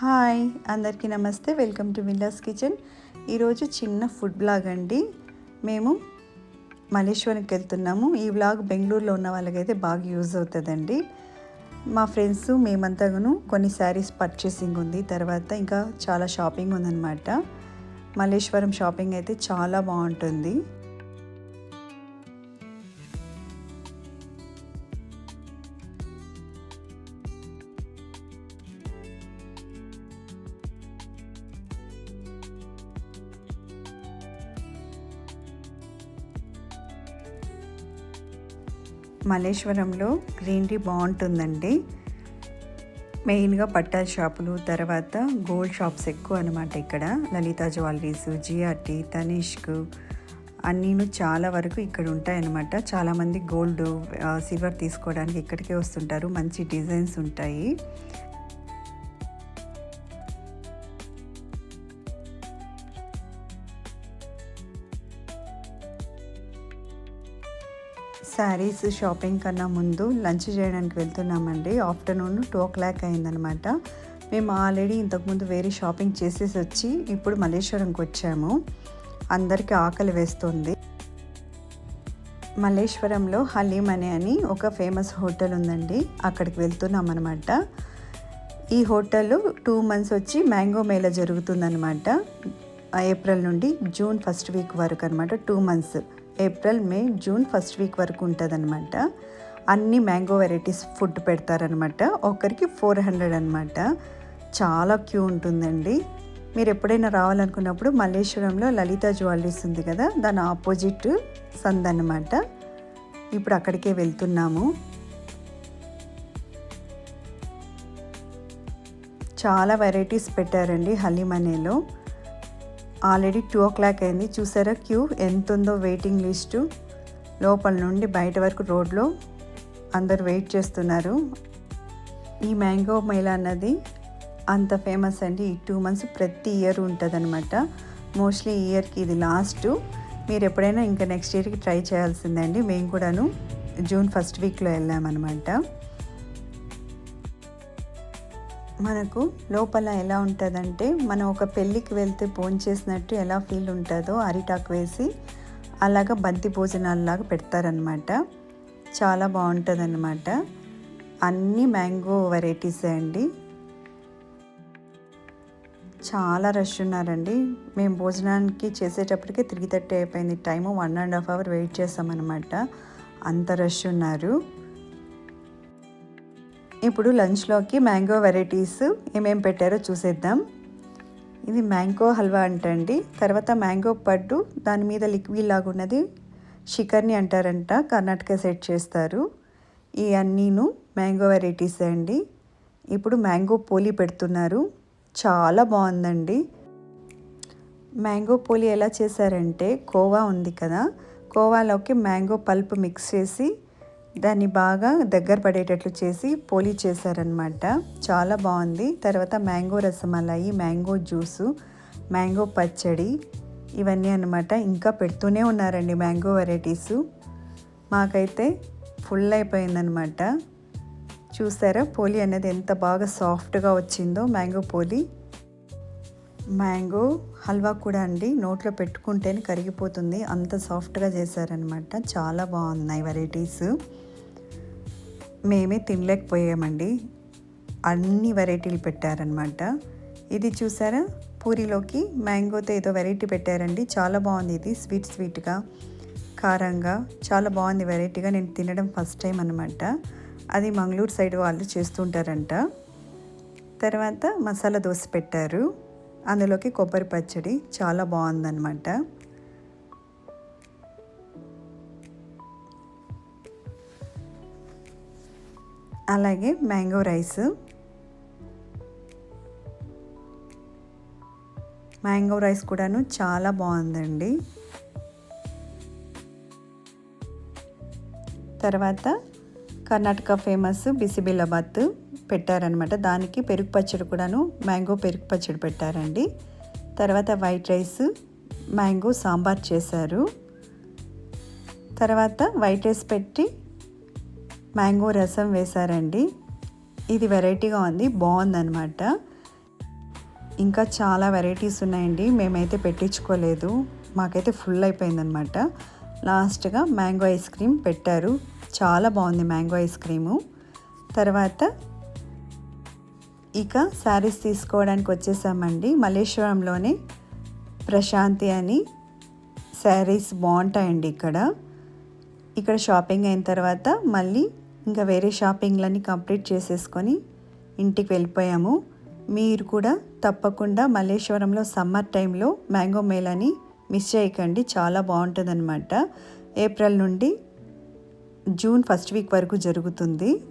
Hi అందరికీ నమస్తే. Welcome to Villa's Kitchen. ఈరోజు చిన్న ఫుడ్ బ్లాగ్ అండి. మేము మలేశ్వరంకి వెళ్తున్నాము. ఈ బ్లాగ్ బెంగళూరులో ఉన్న వాళ్ళకైతే బాగా యూజ్ అవుతుందండి. మా ఫ్రెండ్స్ మేమంతాను కొన్ని శారీస్ పర్చేసింగ్ ఉంది. తర్వాత ఇంకా చాలా షాపింగ్ ఉందన్నమాట. మల్లేశ్వరం షాపింగ్ అయితే చాలా బాగుంటుంది. మల్లేశ్వరంలో గ్రీనరీ బాగుంటుందండి. మెయిన్గా పట్టాల షాపులు తర్వాత గోల్డ్ షాప్స్ ఎక్కువ అనమాట ఇక్కడ. లలిత జ్యువెలరీస్ జిఆర్టీ తనిష్క్ అన్నీను చాలా వరకు ఇక్కడ ఉంటాయన్నమాట. చాలామంది గోల్డ్ సిల్వర్ తీసుకోవడానికి ఇక్కడికే వస్తుంటారు. మంచి డిజైన్స్ ఉంటాయి. శారీస్ షాపింగ్ కన్నా ముందు లంచ్ చేయడానికి వెళ్తున్నామండి. ఆఫ్టర్నూన్ టూ ఓ క్లాక్ అయిందనమాట మేము ఆల్రెడీ ఇంతకుముందు వేరే షాపింగ్ చేసేసి వచ్చి ఇప్పుడు మల్లేశ్వరంకి వచ్చాము. అందరికీ ఆకలి వేస్తుంది. మల్లేశ్వరంలో హలీం అనే అని ఒక ఫేమస్ హోటల్ ఉందండి. అక్కడికి వెళ్తున్నాం అనమాట ఈ హోటల్ టూ మంత్స్ వచ్చి మ్యాంగో మేళ జరుగుతుందనమాట ఏప్రిల్ నుండి జూన్ ఫస్ట్ వీక్ వరకు అనమాట two months. April May June first week వరకు ఉంటుందన్నమాట. అన్ని మ్యాంగో వెరైటీస్ ఫుడ్ పెడతారనమాట ఒకరికి ఫోర్ హండ్రెడ్ అనమాట చాలా క్యూ ఉంటుందండి. మీరు ఎప్పుడైనా రావాలనుకున్నప్పుడు మల్లేశ్వరంలో లలిత జ్యువెలరీస్ ఉంది కదా దాని ఆపోజిట్ సంద్ అనమాట ఇప్పుడు అక్కడికే వెళ్తున్నాము. చాలా వెరైటీస్ పెట్టారండి హలీమనేలో ఆల్రెడీ టూ ఓ క్లాక్ అయింది. చూసారా క్యూ? ఎంత ఉందో వెయిటింగ్ లిస్టు. లోపల నుండి బయట వరకు రోడ్లో అందరు వెయిట్ చేస్తున్నారు. ఈ మ్యాంగో మేళా అన్నది అంత ఫేమస్ అండి. ఈ టూ మంత్స్ ప్రతి ఇయర్ ఉంటుందన్నమాట. మోస్ట్లీ ఇయర్కి ఇది లాస్ట్. మీరు ఎప్పుడైనా ఇంకా నెక్స్ట్ ఇయర్కి ట్రై చేయాల్సిందండి మేము కూడాను జూన్ ఫస్ట్ వీక్లో వెళ్ళామన్నమాట. మనకు లోపల ఎలా ఉంటుందంటే మనం ఒక పెళ్ళికి వెళ్తే భోజనం చేసినట్టు ఎలా ఫీల్ ఉంటుందో అరిటాకు వేసి అలాగా బంతి భోజనాలలాగా పెడతారనమాట చాలా బాగుంటుంది అనమాట అన్ని మ్యాంగో వెరైటీసే అండి. చాలా రష్ ఉన్నారండి. మేము భోజనానికి చేసేటప్పటికే త్రీ థర్టీ అయిపోయింది time. One and half hour wait చేసామన్నమాట అంత రష్ ఉన్నారు. ఇప్పుడు లంచ్లోకి మ్యాంగో వెరైటీస్ ఏమేమి పెట్టారో చూసేద్దాం. ఇది మ్యాంగో హల్వా అంటండి. తర్వాత మ్యాంగో పడ్డు దాని మీద లిక్విడ్ లాగా ఉన్నది షికర్ని అంటారంట కర్ణాటక సెట్ చేస్తారు. ఈ అన్నీను మ్యాంగో వెరైటీస్ అండి. ఇప్పుడు మ్యాంగో పోలి పెడుతున్నారు. చాలా బాగుందండి. మ్యాంగో పోలి ఎలా చేశారంటే కోవా ఉంది కదా కోవాలోకి మ్యాంగో పల్ప్ మిక్స్ చేసి దాన్ని బాగా దగ్గర పడేటట్లు చేసి పోలి చేశారనమాట చాలా బాగుంది. తర్వాత mango rasmalai mango juice mango పచ్చడి ఇవన్నీ అనమాట ఇంకా పెడుతూనే ఉన్నారండి మ్యాంగో వెరైటీసు. మాకైతే ఫుల్ అయిపోయిందనమాట చూసారా పోలి అనేది ఎంత బాగా సాఫ్ట్గా వచ్చిందో మ్యాంగో పోలి. మ్యాంగో హల్వా కూడా అండి నోట్లో పెట్టుకుంటేనే కరిగిపోతుంది. అంత సాఫ్ట్గా చేశారనమాట చాలా బాగున్నాయి వెరైటీస్. మేమే తినలేకపోయామండి. అన్ని వెరైటీలు పెట్టారనమాట ఇది చూసారా? పూరిలోకి మ్యాంగోతో ఏదో వెరైటీ పెట్టారండి. చాలా బాగుంది ఇది. స్వీట్ స్వీట్గా కారంగా చాలా బాగుంది వెరైటీగా. నేను తినడం ఫస్ట్ టైం అనమాట అది మంగళూరు సైడ్ వాళ్ళు చేస్తుంటారంట. తర్వాత మసాలా దోశ పెట్టారు. అందులోకి కొబ్బరి పచ్చడి. చాలా బాగుందన్నమాట. అలాగే మ్యాంగో రైస్. మ్యాంగో రైస్ కూడాను చాలా బాగుందండి. తర్వాత కర్ణాటక ఫేమస్ బిసిబిల్లాబాత్ పెట్టారనమాట దానికి పెరుగు పచ్చడి కూడాను మ్యాంగో పెరుగు పచ్చడి పెట్టారండి. తర్వాత వైట్ రైస్ మ్యాంగో సాంబార్ చేశారు. తర్వాత వైట్ రైస్ పెట్టి మ్యాంగో రసం వేశారండి. ఇది వెరైటీగా ఉంది బాగుందనమాట ఇంకా చాలా వెరైటీస్ ఉన్నాయండి మేమైతే పెట్టించుకోలేదు. మాకైతే ఫుల్ అయిపోయిందనమాట లాస్ట్గా మ్యాంగో ఐస్ క్రీమ్ పెట్టారు. చాలా బాగుంది మ్యాంగో ఐస్ క్రీము. తర్వాత ఇక శారీస్ తీసుకోవడానికి వచ్చేసామండి. మల్లేశ్వరంలోనే ప్రశాంతి అని శారీస్ బాగుంటాయండి ఇక్కడ. ఇక్కడ షాపింగ్ అయిన తర్వాత మళ్ళీ ఇంకా వేరే షాపింగ్లన్నీ కంప్లీట్ చేసేసుకొని ఇంటికి వెళ్ళిపోయాము. మీరు కూడా తప్పకుండా మల్లేశ్వరంలో సమ్మర్ టైంలో మ్యాంగో మేళాని మిస్ చేయకండి. చాలా బాగుంటుందన్నమాట. ఏప్రిల్ నుండి జూన్ ఫస్ట్ వీక్ వరకు జరుగుతుంది.